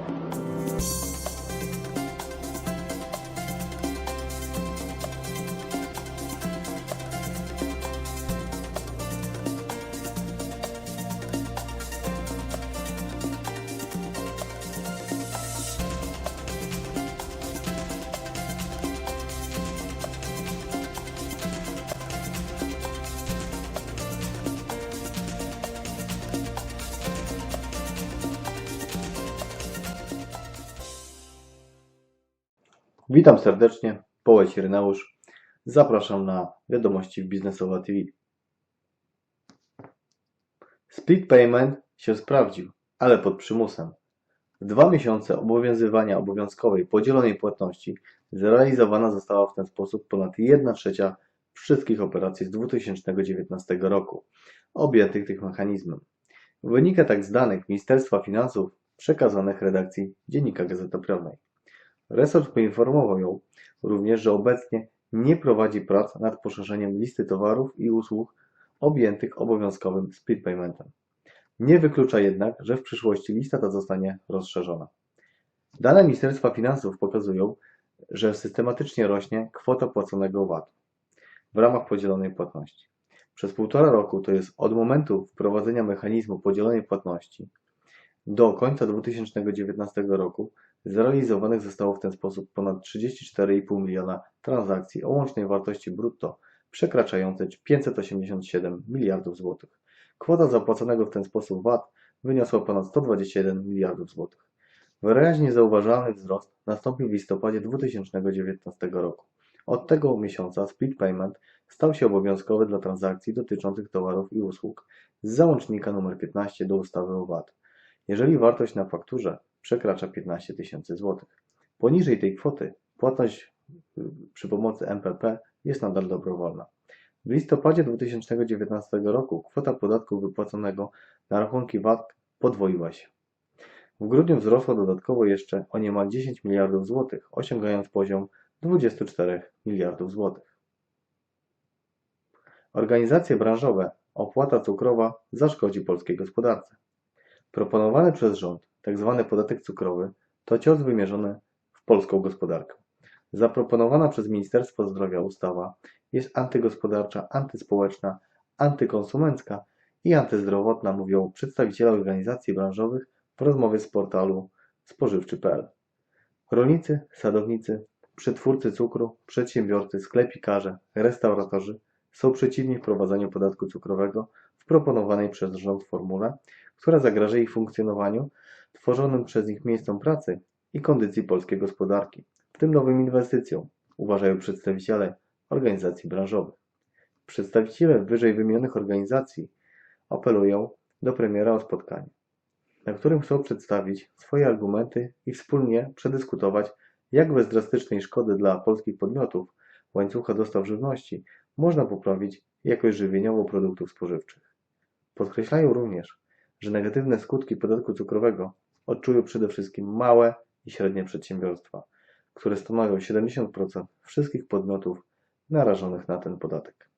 あ。Witam serdecznie, Połeć Ryneusz. Zapraszam na wiadomości w Biznesowa TV. Split payment się sprawdził, ale pod przymusem. Dwa miesiące obowiązywania obowiązkowej podzielonej płatności zrealizowana została w ten sposób ponad 1 trzecia wszystkich operacji z 2019 roku objętych tym mechanizmem. Wynika tak z danych Ministerstwa Finansów przekazanych redakcji Dziennika Gazety Prawnej. Resort poinformował ją również, że obecnie nie prowadzi prac nad poszerzeniem listy towarów i usług objętych obowiązkowym split paymentem. Nie wyklucza jednak, że w przyszłości lista ta zostanie rozszerzona. Dane Ministerstwa Finansów pokazują, że systematycznie rośnie kwota płaconego VAT w ramach podzielonej płatności. Przez półtora roku, to jest od momentu wprowadzenia mechanizmu podzielonej płatności do końca 2019 roku, Zrealizowanych zostało w ten sposób ponad 34,5 miliona transakcji o łącznej wartości brutto przekraczającej 587 miliardów złotych. Kwota zapłaconego w ten sposób VAT wyniosła ponad 121 miliardów złotych. Wyraźnie zauważalny wzrost nastąpił w listopadzie 2019 roku. Od tego miesiąca split payment stał się obowiązkowy dla transakcji dotyczących towarów i usług z załącznika nr 15 do ustawy o VAT. Jeżeli wartość na fakturze przekracza 15 tysięcy złotych. Poniżej tej kwoty płatność y, przy pomocy MPP jest nadal dobrowolna. W listopadzie 2019 roku kwota podatku wypłaconego na rachunki VAT podwoiła się. W grudniu wzrosła dodatkowo jeszcze o niemal 10 miliardów złotych, osiągając poziom 24 miliardów złotych. Organizacje branżowe opłata cukrowa zaszkodzi polskiej gospodarce. Proponowany przez rząd tzw. Tak podatek cukrowy to cios wymierzony w polską gospodarkę. Zaproponowana przez Ministerstwo Zdrowia ustawa jest antygospodarcza, antyspołeczna, antykonsumencka i antyzdrowotna, mówią przedstawiciele organizacji branżowych w rozmowie z portalu spożywczy.pl. Rolnicy, sadownicy, przetwórcy cukru, przedsiębiorcy, sklepikarze, restauratorzy są przeciwni wprowadzeniu podatku cukrowego w proponowanej przez rząd formule, która zagraża ich funkcjonowaniu tworzonym przez nich miejscom pracy i kondycji polskiej gospodarki, w tym nowym inwestycjom, uważają przedstawiciele organizacji branżowych. Przedstawiciele wyżej wymienionych organizacji apelują do premiera o spotkanie, na którym chcą przedstawić swoje argumenty i wspólnie przedyskutować, jak bez drastycznej szkody dla polskich podmiotów łańcucha dostaw żywności można poprawić jakość żywieniową produktów spożywczych. Podkreślają również, że negatywne skutki podatku cukrowego odczują przede wszystkim małe i średnie przedsiębiorstwa, które stanowią 70% wszystkich podmiotów narażonych na ten podatek.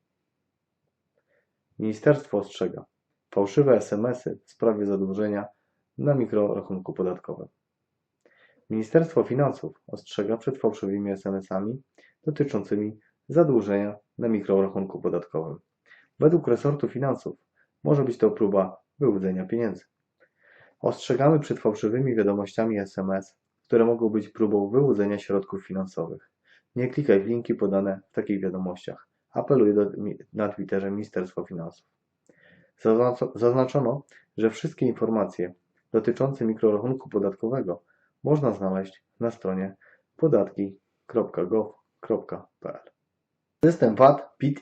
Ministerstwo ostrzega fałszywe SMS-y w sprawie zadłużenia na mikrorachunku podatkowym. Ministerstwo Finansów ostrzega przed fałszywymi SMS-ami dotyczącymi zadłużenia na mikrorachunku podatkowym. Według resortu finansów może być to próba wyłudzenia pieniędzy. Ostrzegamy przed fałszywymi wiadomościami SMS, które mogą być próbą wyłudzenia środków finansowych. Nie klikaj w linki podane w takich wiadomościach. Apeluję do, na Twitterze Ministerstwa Finansów. Zaznaczono, że wszystkie informacje dotyczące mikrorachunku podatkowego można znaleźć na stronie podatki.gov.pl. System VAT, PIT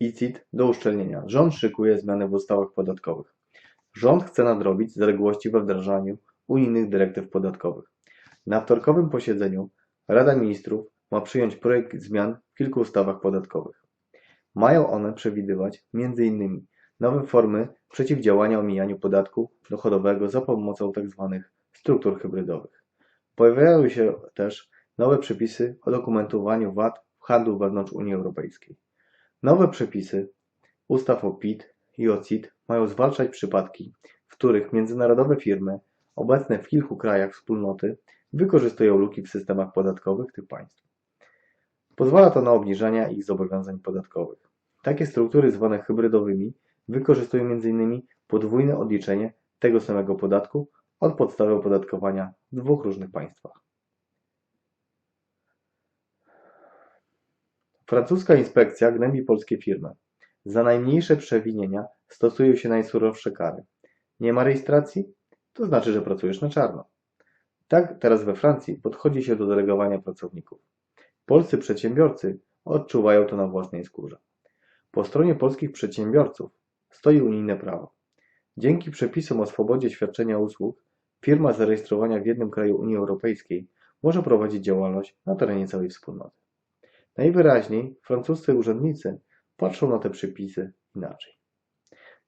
i CIT do uszczelnienia. Rząd szykuje zmiany w ustawach podatkowych. Rząd chce nadrobić zaległości we wdrażaniu unijnych dyrektyw podatkowych. Na wtorkowym posiedzeniu Rada Ministrów ma przyjąć projekt zmian w kilku ustawach podatkowych. Mają one przewidywać m.in. nowe formy przeciwdziałania omijaniu podatku dochodowego za pomocą tzw. Tak struktur hybrydowych. Pojawiają się też nowe przepisy o dokumentowaniu VAT w handlu wewnątrz Unii Europejskiej. Nowe przepisy ustaw o PIT i o CIT mają zwalczać przypadki, w których międzynarodowe firmy obecne w kilku krajach wspólnoty, wykorzystują luki w systemach podatkowych tych państw. Pozwala to na obniżanie ich zobowiązań podatkowych. Takie struktury zwane hybrydowymi wykorzystują m.in. podwójne odliczenie tego samego podatku od podstawy opodatkowania w dwóch różnych państwach. Francuska inspekcja gnębi polskie firmy. Za najmniejsze przewinienia stosują się najsurowsze kary. Nie ma rejestracji? To znaczy, że pracujesz na czarno. Tak teraz we Francji podchodzi się do delegowania pracowników. Polscy przedsiębiorcy odczuwają to na własnej skórze. Po stronie polskich przedsiębiorców stoi unijne prawo. Dzięki przepisom o swobodzie świadczenia usług, firma zarejestrowana w jednym kraju Unii Europejskiej może prowadzić działalność na terenie całej wspólnoty. Najwyraźniej francuscy urzędnicy patrzą na te przepisy inaczej.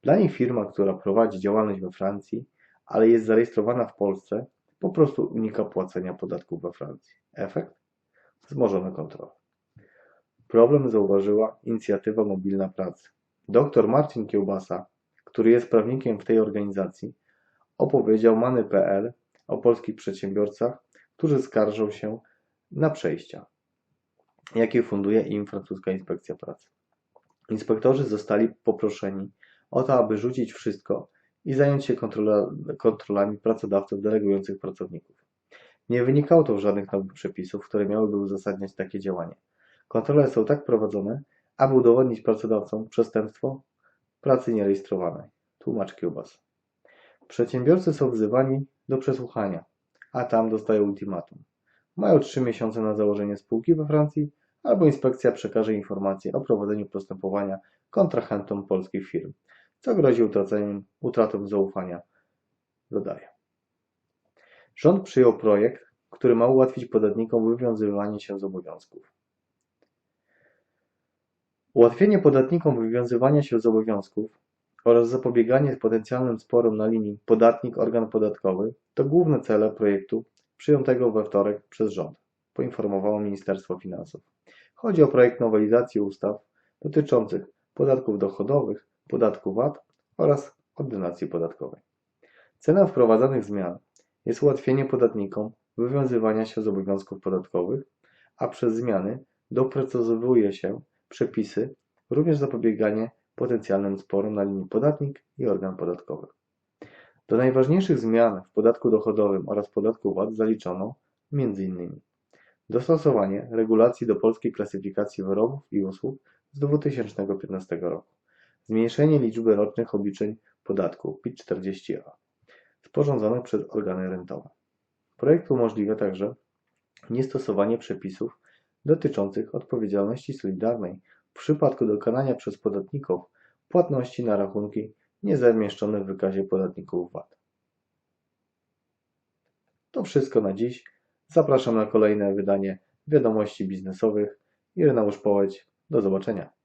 Dla nich firma, która prowadzi działalność we Francji, ale jest zarejestrowana w Polsce, po prostu unika płacenia podatków we Francji. Efekt? Wzmożone kontrole. Problem zauważyła inicjatywa Mobilna Pracy. Dr Marcin Kiełbasa, który jest prawnikiem w tej organizacji, opowiedział Many.pl o polskich przedsiębiorcach, którzy skarżą się na przejścia, jakie funduje im francuska inspekcja pracy. Inspektorzy zostali poproszeni o to, aby rzucić wszystko i zająć się kontrola, kontrolami pracodawców delegujących pracowników. Nie wynikało to z żadnych nowych przepisów, które miałyby uzasadniać takie działanie. Kontrole są tak prowadzone, aby udowodnić pracodawcom przestępstwo pracy nierejestrowanej. Tłumacz Kiełbas. Przedsiębiorcy są wzywani do przesłuchania, a tam dostają ultimatum. Mają trzy miesiące na założenie spółki we Francji, albo inspekcja przekaże informacje o prowadzeniu postępowania kontrahentom polskich firm, co grozi utraceniem, utratą zaufania, dodaje. Rząd przyjął projekt, który ma ułatwić podatnikom wywiązywanie się z obowiązków. Ułatwienie podatnikom wywiązywania się z obowiązków oraz zapobieganie potencjalnym sporom na linii podatnik-organ podatkowy to główne cele projektu przyjętego we wtorek przez rząd, poinformowało Ministerstwo Finansów. Chodzi o projekt nowelizacji ustaw dotyczących podatków dochodowych, podatku VAT oraz ordynacji podatkowej. Celem wprowadzanych zmian jest ułatwienie podatnikom wywiązywania się z obowiązków podatkowych, a przez zmiany doprecyzowuje się przepisy, również zapobieganie potencjalnym sporom na linii podatnik i organ podatkowy. Do najważniejszych zmian w podatku dochodowym oraz podatku VAT zaliczono m.in. dostosowanie regulacji do polskiej klasyfikacji wyrobów i usług z 2015 roku, zmniejszenie liczby rocznych obliczeń podatku PIT-40A sporządzonych przez organy rentowe. Projekt umożliwia także niestosowanie przepisów dotyczących odpowiedzialności solidarnej w przypadku dokonania przez podatników płatności na rachunki niezamieszczone w wykazie podatników VAT. To wszystko na dziś. Zapraszam na kolejne wydanie wiadomości biznesowych. Ireneusz Połeć. Do zobaczenia.